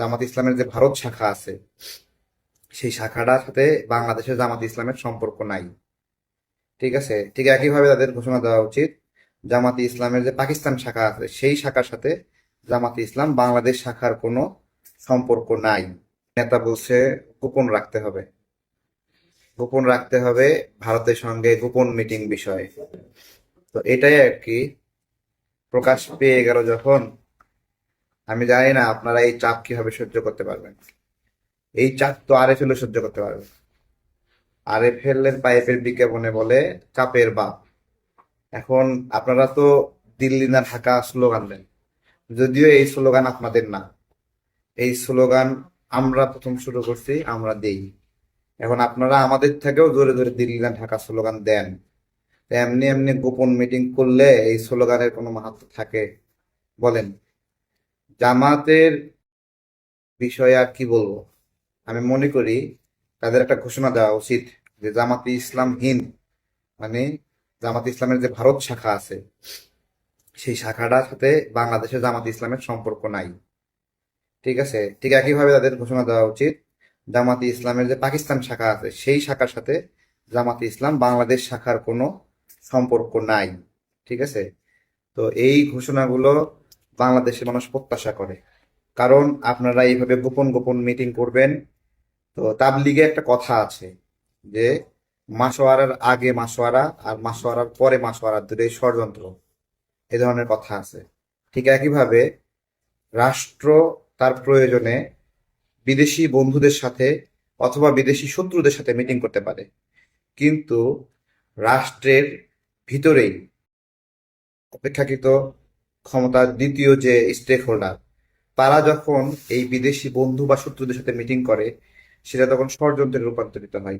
জামাত ইসলামের যে ভারত শাখা আছে, সেই শাখাটার সাথে বাংলাদেশের জামাত ইসলামের সম্পর্ক নাই। ঠিক আছে? ঠিক একইভাবে তাদের ঘোষণা দেওয়া উচিত, জামাতি ইসলামের যে পাকিস্তান শাখা আছে, সেই শাখার সাথে জামাতি ইসলাম বাংলাদেশ শাখার কোনো সম্পর্ক নাই। নেতা বলছে গোপন রাখতে হবে। গোপন রাখতে হবে ভারতের সঙ্গে গোপন মিটিং বিষয়ে। তো এটাই আর কি প্রকাশ পেয়ে গেল যখন আমি জানি না আপনারা এই চাপ কীভাবে সহ্য করতে পারবেন। এই চাপ তো আরএফএল সহ্য করতে পারবে। আরএফএল এর পাইপের বিজ্ঞাপনে বলে চাপের বাপ। এখন আপনারা তো দিল্লি না ঢাকা স্লোগান দেন। যদিও এই স্লোগান আপনাদের না। এই স্লোগান আমরা প্রথম শুরু করছি, আমরা দেই। এখন আপনারা আমাদের থেকেও জোরে জোরে দিল্লি না ঢাকা স্লোগান দেন। এমনি এমনি গোপন মিটিং করলে এই স্লোগানের কোনো মাহাত্ম থাকে বলেন। জামাতের বিষয়ে আর কি বলব? আমি মনে করি তাদের একটা ঘোষণা দেওয়া উচিত যে জামাতে ইসলামহীন মানে জামাত ইসলামের যে ভারত শাখা আছে, সেই শাখাটার সাথে বাংলাদেশের জামাত ইসলামের সম্পর্ক নাই। ঠিক আছে? ঠিক একইভাবে তাদের ঘোষণা দেওয়া উচিত, জামাতি ইসলামের যে পাকিস্তান শাখা আছে, সেই শাখার সাথে জামাতি ইসলাম বাংলাদেশ শাখার কোনো সম্পর্ক নাই। ঠিক আছে? তো এই ঘোষণাগুলো বাংলাদেশের মানুষ প্রত্যাশা করে। কারণ আপনারা এইভাবে গোপন গোপন মিটিং করবেন। তো তাবলিগে একটা কথা আছে যে, মাসোয়ারার আগে মাসোয়ারা আর মাসোয়ারার পরে মাসোয়ারা দুটোই ষড়যন্ত্র। এ ধরনের কথা আছে। ঠিক একইভাবে রাষ্ট্র তার প্রয়োজনে বিদেশি বন্ধুদের সাথে অথবা বিদেশি শত্রুদের সাথে মিটিং করতে পারে। কিন্তু রাষ্ট্রের ভিতরেই অপেক্ষাকৃত ক্ষমতার দ্বিতীয় যে স্টেক হোল্ডার তারা যখন এই বিদেশি বন্ধু বা শত্রুদের সাথে মিটিং করে, সেটা তখন ষড়যন্ত্রে রূপান্তরিত হয়।